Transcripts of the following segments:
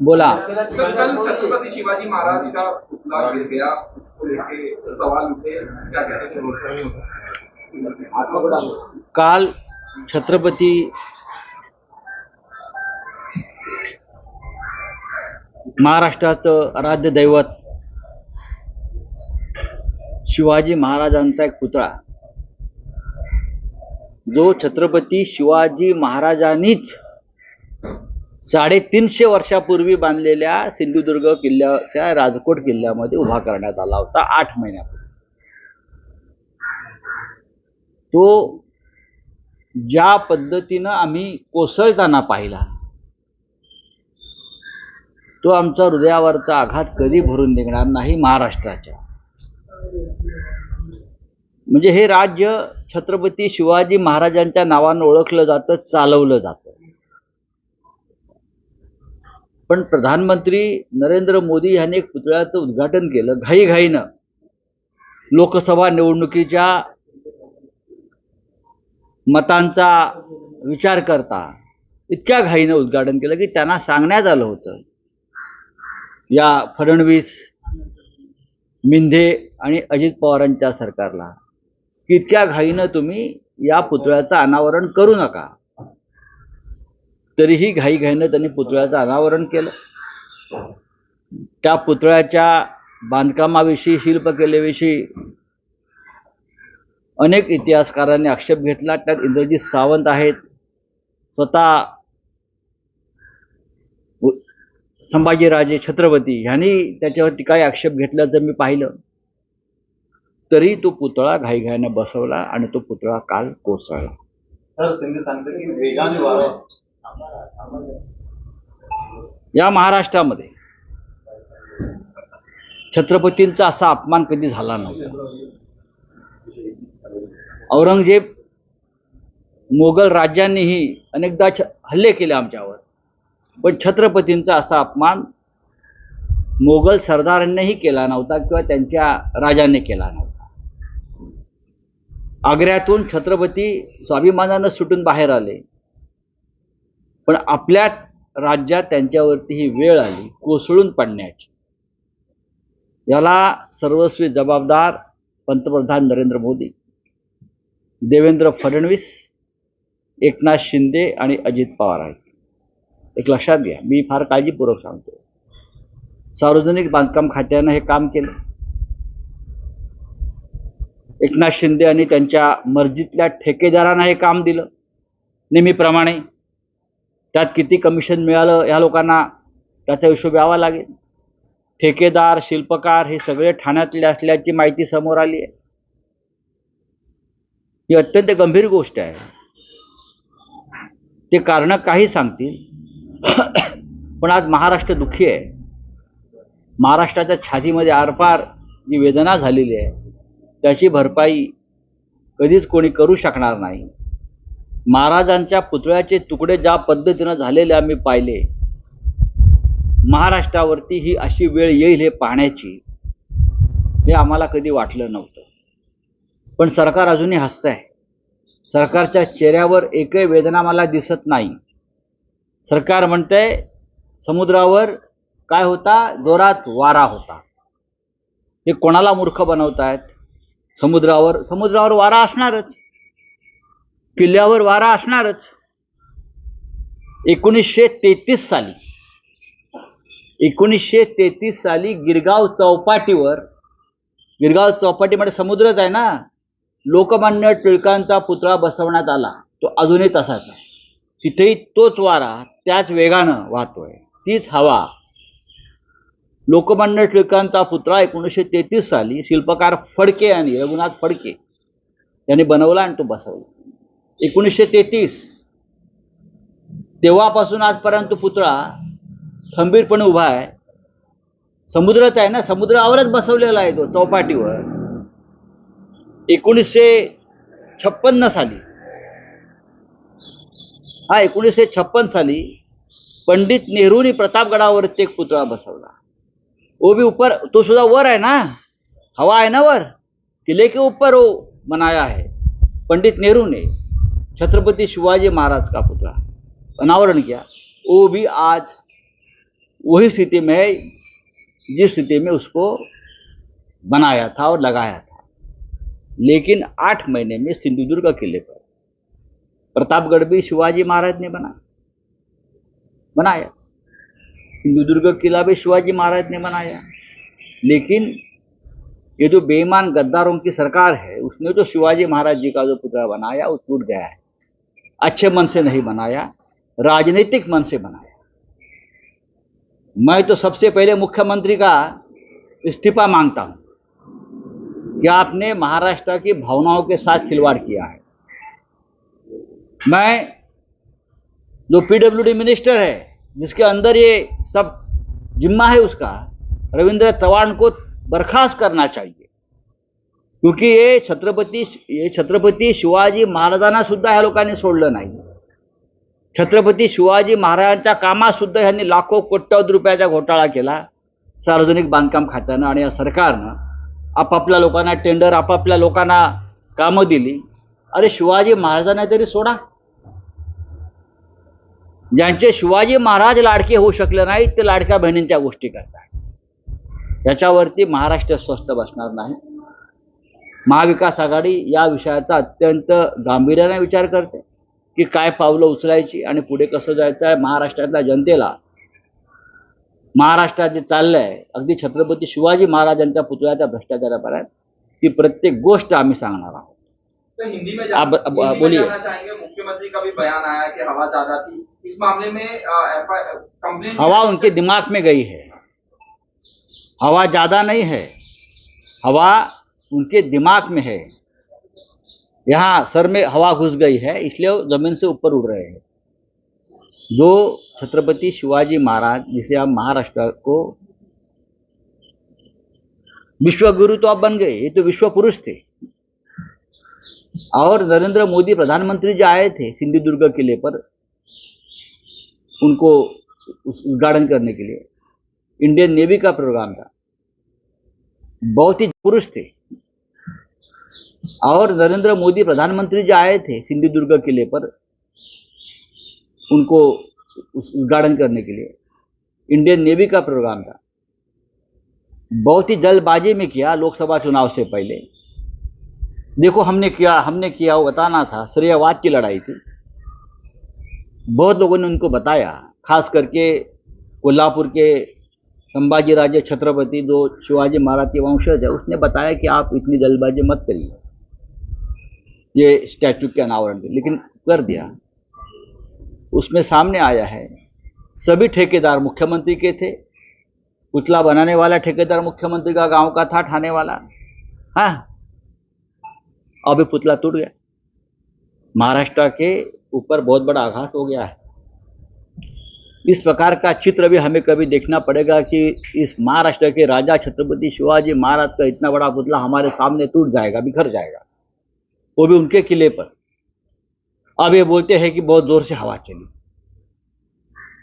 बोला। कल छत्रपति शिवाजी महाराज का पुतला गिर गया उसको लेके सवाल उठे क्या कहते हैं? काल छत्रपती महाराष्ट्राचं आराध्य दैवत शिवाजी महाराजांचा एक पुतळा. जो छत्रपती शिवाजी महाराजांनीच साडेतीनशे वर्षापूर्वी बांधलेल्या सिंधुदुर्ग किल्ल्याच्या राजकोट किल्ल्यामध्ये उभा करण्यात आला होता आठ महिन्यापूर्वी. तो ज्या पद्धतीनं आम्ही कोसळताना पाहिला तो आमचा हृदयावरचा आघात कधी भरून निघणार नाही महाराष्ट्राच्या. म्हणजे हे राज्य छत्रपती शिवाजी महाराजांच्या नावानं ओळखलं जातं चालवलं जातं. पण प्रधानमंत्री नरेंद्र मोदी यांनी एक पुतळ्याचं उद्घाटन केलं घाईघाईनं. लोकसभा निवडणुकीच्या मतांचा विचार करता. इतक्या घाईनं उद्घाटन केलं की त्यांना सांगण्यात आलं होतं. या फडणवीस मिंधे आणि अजित पवारांच्या सरकारला की इतक्या घाईनं तुम्ही या पुतळ्याचं अनावरण करू नका. तरीही घाईघाईनं त्यांनी पुतळ्याचं अनावरण केलं. त्या पुतळ्याच्या बांधकामाविषयी शिल्पकलेविषयी अनेक इतिहासकारांनी आक्षेप घेतला. त्यात इंद्रजित सावंत आहेत. स्वतः संभाजीराजे छत्रपती ह्यांनी त्याच्यावरती काही आक्षेप घेतल्याचं मी पाहिलं. तरी तो पुतळा घाईघाईने बसवला आणि तो पुतळा काल कोसळला. या महाराष्ट्रामध्ये छत्रपतींचा असा अपमान कधी झाला नव्हता. औरंगजेब मोगल राज्यांनीही अनेकदा छ हल्ले केले आमच्यावर. पण छत्रपतींचा असा अपमान मोगल सरदारांनीही केला नव्हता किंवा त्यांच्या राजाने केला नव्हता. आग्र्यातून छत्रपती स्वाभिमानानं सुटून बाहेर आले. पण आपल्या राज्यात त्यांच्यावरती ही वेळ आली कोसळून पडण्याची. याला सर्वस्वी जबाबदार पंतप्रधान नरेंद्र मोदी देवेंद्र फडणवीस एकनाथ शिंदे आणि अजित पवार आहेत. एक लक्षात घ्या मी फार काळजीपूर्वक सांगतो सार्वजनिक बांधकाम खात्यानं हे काम केलं. एकनाथ शिंदे आणि त्यांच्या मर्जीतल्या ठेकेदारांना हे काम दिलं नेहमीप्रमाणे. त्यात किती कमिशन मिळालं ह्या लोकांना त्याचा हिशोब यावा लागेल. ठेकेदार शिल्पकार हे सगळे ठाण्यातले असल्याची माहिती समोर आली आहे. ही अत्यंत गंभीर गोष्ट आहे. ते कारण काही सांगतील. पण आज महाराष्ट्र दुःखी आहे. महाराष्ट्राच्या छातीमध्ये आरपार जी वेदना झालेली आहे त्याची भरपाई कधीच कोणी करू शकणार नाही. महाराजांच्या पुतळ्याचे तुकडे ज्या पद्धतीनं झालेले आम्ही पाहिले महाराष्ट्रावरती ही अशी वेळ येईल हे पाहण्याची हे आम्हाला कधी वाटलं नव्हतं. पण सरकार अजूनही हसतंय. सरकारच्या चेहऱ्यावर एकही वेदना मला दिसत नाही. सरकार म्हणतंय समुद्रावर काय होता? जोरात वारा होता. हे कोणाला मूर्ख बनवतायत? समुद्रावर समुद्रावर वारा असणारच. किल्ल्यावर वारा असणारच. एकोणीसशे तेहतीस साली एकोणीसशे तेहतीस साली गिरगाव चौपाटीवर गिरगाव चौपाटीमध्ये समुद्रच आहे ना? लोकमान्य टिळकांचा पुतळा बसवण्यात आला. तो अजूनही तसाच आहे. तिथेही तोच वारा त्याच वेगानं वाहतोय. तीच हवा. लोकमान्य टिळकांचा पुतळा एकोणीसशे तेहतीस साली शिल्पकार फडके आणि रघुनाथ फडके यांनी बनवला आणि तो बसवला. एकोणीसशे तेहतीस. तेव्हापासून आजपर्यंत पुतळा खंबीरपणे उभा आहे. समुद्रच आहे ना? समुद्रावरच बसवलेला आहे तो चौपाटीवर. एकोणीसशे छप्पन्न साली. हा, एकोणीसशे छप्पन साली पंडित नेहरूंनी प्रतापगडावरती एक पुतळा बसवला. वो भी ऊपर तो सुद्धा वर आहे ना? हवा आहे ना वर? किले के ऊपर वो बनाया है. पंडित नेहरू ने छत्रपति शिवाजी महाराज का पुतला अनावरण किया. वो भी आज वही स्थिति में है, जिस स्थिति में उसको बनाया था और लगाया था. लेकिन आठ महीने में सिंधुदुर्ग किले पर प्रतापगढ़ भी शिवाजी महाराज ने बना, बनाया। सिंधुदुर्ग किला भी शिवाजी महाराज ने बनाया। लेकिन ये जो बेईमान गद्दारों की सरकार है, उसने तो शिवाजी महाराज जी का जो पुतला बनाया, वो टूट गया है। अच्छे मन से नहीं बनाया, राजनीतिक मन से बनाया। मैं तो सबसे पहले मुख्यमंत्री का इस्तीफा माँगता हूँ। कि आपने महाराष्ट्र की भावनाओं के साथ खिलवाड़ किया है। मैं जो पीडब्ल्यूडी मिनिस्टर है जिसके अंदर ये सब जिम्मा है उसका रविंद्र चव्हाण को बर्खास्त करना चाहिए। क्योंकि ये छत्रपती हे छत्रपती शिवाजी महाराजांना सुद्धा ह्या लोकांनी सोडलं नाही। छत्रपती शिवाजी महाराजांच्या कामात सुद्धा ह्यांनी लाखो कोट्यवधी रुपयाचा घोटाळा केला सार्वजनिक बांधकाम खात्यानं आणि या सरकारनं. आपापल्या लोकांना टेंडर आपापल्या लोकांना कामं दिली. अरे शिवाजी महाराजांना तरी सोडा. ज्यांचे शिवाजी महाराज लाडके होऊ शकले नाहीत ते लाडक्या बहिणींच्या गोष्टी करतात. याच्यावरती महाराष्ट्र स्वस्थ बसणार नाही. महाविकास आघाडी या विषयाचा अत्यंत गांभीर्याने विचार करते की काय पावलं उचलायची आणि पुढे कसं जायचं आहे महाराष्ट्रातल्या जनतेला. महाराष्ट्रात जे चाललंय अगदी छत्रपती शिवाजी महाराजांच्या पुतळ्याच्या भ्रष्टाचारापर्यंत ही प्रत्येक गोष्ट आम्ही सांगणार आहोत. हिंदी में आप- बोलिए। मुख्यमंत्री का भी बयान आया कि हवा ज़्यादा थी? इस मामले में कंप्लेन हवा उनके दिमाग में गई है। हवा ज़्यादा नहीं है हवा उनके दिमाग में है। यहाँ सर में हवा घुस गई है इसलिए ज़मीन से ऊपर उड़ रहे हैं। जो छत्रपति शिवाजी महाराज, जिसे आप महाराष्ट्र को विश्व गुरु तो आप बन गए, ये तो विश्व पुरुष थे। और नरेंद्र मोदी प्रधानमंत्री जो आए थे सिंधुदुर्ग किले पर, उनको उद्घाटन करने के लिए। इंडियन नेवी का प्रोग्राम था। बहुत ही पुरुष थे। और नरेंद्र मोदी प्रधानमंत्री जो आए थे सिंधुदुर्ग किले पर उनको उद्घाटन करने के लिए। इंडियन नेवी का प्रोग्राम था। बहुत ही जल्दबाजी में किया लोकसभा चुनाव से पहले। देखो, हमने किया हमने किया, वो बताना था, श्रेयवाद की लड़ाई थी। बहुत लोगों ने उनको बताया, खास करके कोल्हापुर के संभाजी राजे छत्रपति, जो शिवाजी महाराज के वंशज है, उसने बताया कि आप इतनी जल्दबाजी मत करिए। ये स्टैचू के अनावरण लेकिन कर दिया। उसमें सामने आया है। सभी ठेकेदार मुख्यमंत्री के थे। पुतला बनाने वाला ठेकेदार मुख्यमंत्री का गाँव का था, ठाने वाला। हाँ। अभी पुतला टूट गया। महाराष्ट्र के ऊपर बहुत बड़ा आघात हो गया है। इस प्रकार का चित्र भी हमें कभी देखना पड़ेगा कि इस महाराष्ट्र के राजा छत्रपति शिवाजी महाराज का इतना बड़ा पुतला हमारे सामने टूट जाएगा, बिखर जाएगा। वो भी उनके किले पर। अब ये बोलते हैं कि बहुत ज़ोर से हवा चली।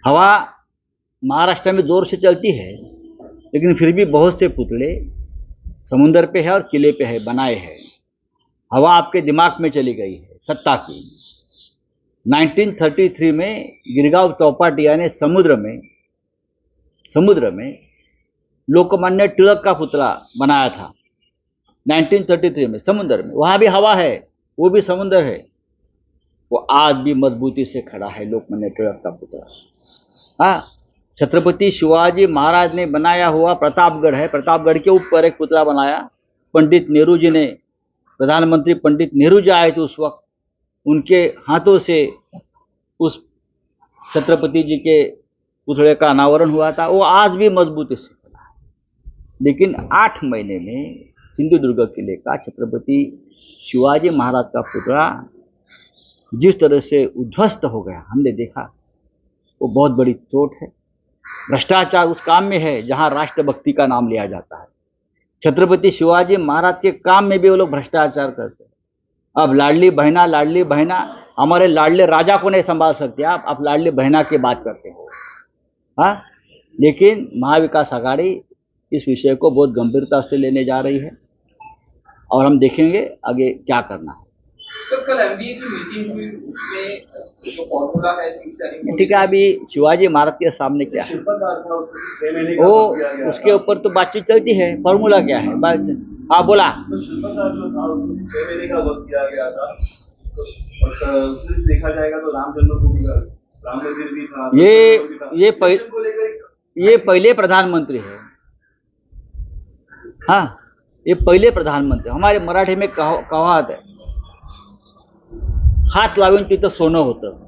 हवा महाराष्ट्र में ज़ोर से चलती है, लेकिन फिर भी बहुत से पुतले समुंदर पे है और किले पे है, बनाए हैं। हवा आपके दिमाग में चली गई है, सत्ता की। 1933 में गिरगांव चौपाटिया ने समुद्र में समुद्र में लोकमान्य टिळक का पुतला बनाया था। 1933 में, समुद्र में। वहाँ भी हवा है, वो भी समुद्र है। वो आज भी मजबूती से खड़ा है, लोकमान्य टिळक का पुतला हाँ छत्रपति शिवाजी महाराज ने बनाया हुआ प्रतापगढ़ है। प्रतापगढ़ के ऊपर एक पुतला बनाया। पंडित नेहरू जी ने, प्रधानमंत्री पंडित नेहरू जी आए थे उस वक्त। उनके हाथों से उस छत्रपति जी के पुतले का अनावरण हुआ था। वो आज भी मजबूती से खड़ा लेकिन आठ महीने में सिंधुदुर्ग किले का छत्रपति शिवाजी महाराज का पुतला जिस तरह से उध्वस्त हो गया, हमने देखा, वो बहुत बड़ी चोट है। भ्रष्टाचार उस काम में है जहाँ राष्ट्रभक्ति का नाम लिया जाता है। छत्रपति शिवाजी महाराज के काम में भी वो लोग भ्रष्टाचार करते हैं। अब लाडली बहना लाडली बहना, हमारे लाडले राजा को नहीं संभाल सकते आप आप लाडले बहना की बात करते हो। हाँ? लेकिन महाविकास आघाड़ी इस विषय को बहुत गंभीरता से लेने जा रही है और हम देखेंगे आगे क्या करना है। कल एमबीए की मीटिंग हुई उसमें जो फॉर्मूला है ठीक है अभी शिवाजी महाराज के सामने क्या? है वो उसके ऊपर तो बातचीत चलती है फॉर्मूला क्या है? बात हाँ बोला। तो छह महीने का वक्त दिया गया था। तो देखा जाएगा तो राम जन्मभूमि का राम मंदिर भी था ये- ये ये पहले प्रधानमंत्री है। हाँ ये पहले प्रधानमंत्री हमारे मराठी में कहा कहावत है। हात लावून तिथं सोनं होतं.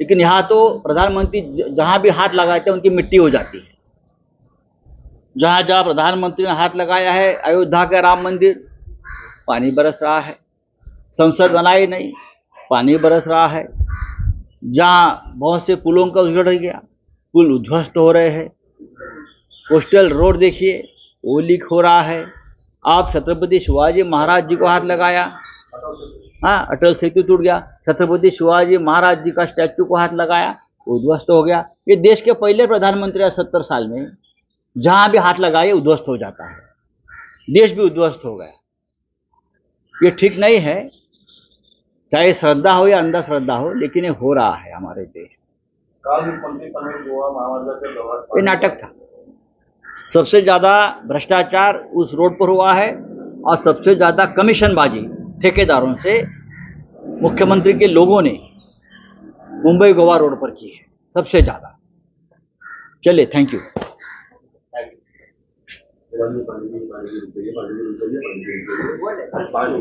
लेकिन यहाँ तो प्रधानमंत्री जहाँ भी हाथ लगाते हैं उनकी मिट्टी हो जाती है। जहाँ जहाँ प्रधानमंत्री ने हाथ लगाया है, अयोध्या का राम मंदिर, पानी बरस रहा है। संसद बनाई नहीं, पानी बरस रहा है। जहाँ बहुत से पुलों का उजड़ गया, पुल उध्वस्त हो रहे हैं। कोस्टल रोड देखिए, वो लीक हो रहा है। आप छत्रपति शिवाजी महाराज जी को हाथ लगाया हाँ अटल सेतु टूट गया। छत्रपति शिवाजी महाराज जी का स्टैचू को हाथ लगाया उध्वस्त हो गया। ये देश के पहले प्रधानमंत्री है सत्तर साल में। जहाँ भी हाथ लगाए उध्वस्त हो जाता है। देश भी उध्वस्त हो गया। ये ठीक नहीं है। चाहे श्रद्धा हो या अंधश्रद्धा हो, लेकिन ये हो रहा है हमारे देश। ये नाटक था। सबसे ज़्यादा भ्रष्टाचार उस रोड पर हुआ है और सबसे ज़्यादा कमीशनबाजी ठेकेदारों से मुख्यमंत्री के लोगों ने मुंबई गोवा रोड पर की है, सबसे ज़्यादा। चलिए थैंक यू पाणी